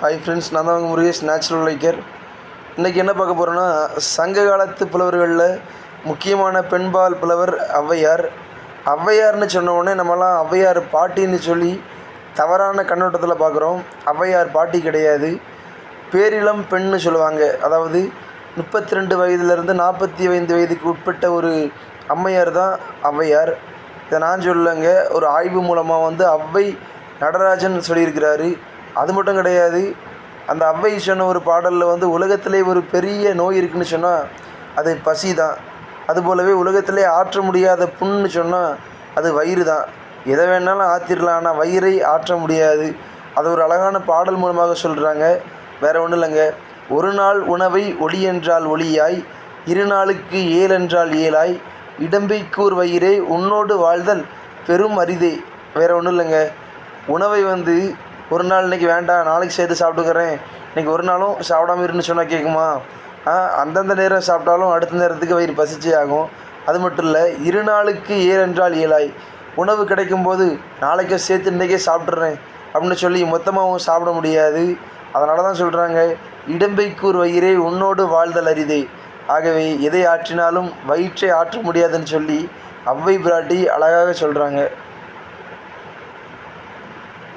Hi friends நான் தான் உங்கள் முருகேஷ் நேச்சுரல் லைக்கர் இன்றைக்கி என்ன பார்க்க போகிறோன்னா சங்க காலத்து புலவர்களில் முக்கியமான பெண்பால் புலவர் ஔவையார். ஔவையார்னு சொன்ன உடனே நம்மலாம் ஔவையார் பாட்டின்னு சொல்லி தவறான கண்ணோட்டத்தில் பார்க்குறோம். ஔவையார் பாட்டி கிடையாது. பேரிளம் பெண்னு சொல்லுவாங்க. அதாவது முப்பத்தி ரெண்டு வயதுலேருந்து நாற்பத்தி ஐந்து வயதுக்கு உட்பட்ட ஒரு அம்மையார் தான் ஔவையார். இதை நான் சொல்லலைங்க. ஒரு ஆய்வு மூலமாக வந்து ஔவை நடராஜன் சொல்லியிருக்கிறாரு. அது மட்டும் கிடையாது அந்த அவ்வை சொன்ன ஒரு பாடலில் வந்து உலகத்திலே ஒரு பெரிய நோய் இருக்குன்னு சொன்னால் அது பசி தான். அதுபோலவே உலகத்திலே ஆற்ற முடியாத புண்ணுன்னு சொன்னால் அது வயிறு தான். எதை வேணாலும் ஆற்றிடலாம் ஆனால் வயிறை ஆற்ற முடியாது. அது ஒரு அழகான பாடல் மூலமாக சொல்கிறாங்க வேறு ஒன்றும் இல்லைங்க. ஒரு நாள் உணவை ஒளி என்றால் ஒளியாய் இரு நாளுக்கு ஏழ் என்றால் ஏழாய் இடம்பைக்கூர் வயிறே உன்னோடு வாழ்தல் பெரும் அரிதே. வேறு ஒன்றும் இல்லைங்க. உணவை வந்து ஒரு நாள் இன்றைக்கி வேண்டாம் நாளைக்கு சேர்த்து சாப்பிட்டுக்கிறேன். இன்றைக்கி ஒரு நாளும் சாப்பிடாம இருன்னு சொன்னால் கேட்குமா அந்தந்த நேரம் சாப்பிட்டாலும் அடுத்த நேரத்துக்கு வயிறு பசிச்சே ஆகும். அது மட்டும் இல்லை இரு நாளுக்கு ஏழு என்றால் ஏழாய். உணவு கிடைக்கும்போது நாளைக்கே சேர்த்து இன்றைக்கே சாப்பிட்றேன் அப்படின்னு சொல்லி மொத்தமாகவும் சாப்பிட முடியாது. அதனால தான் சொல்கிறாங்க இடம்பைக்கூர் வயிறே உன்னோடு வாழ்தல் அரிதே. ஆகவே எதை ஆற்றினாலும் வயிற்றை ஆற்ற முடியாதுன்னு சொல்லி அவ்வை பிராட்டி அழகாக சொல்கிறாங்க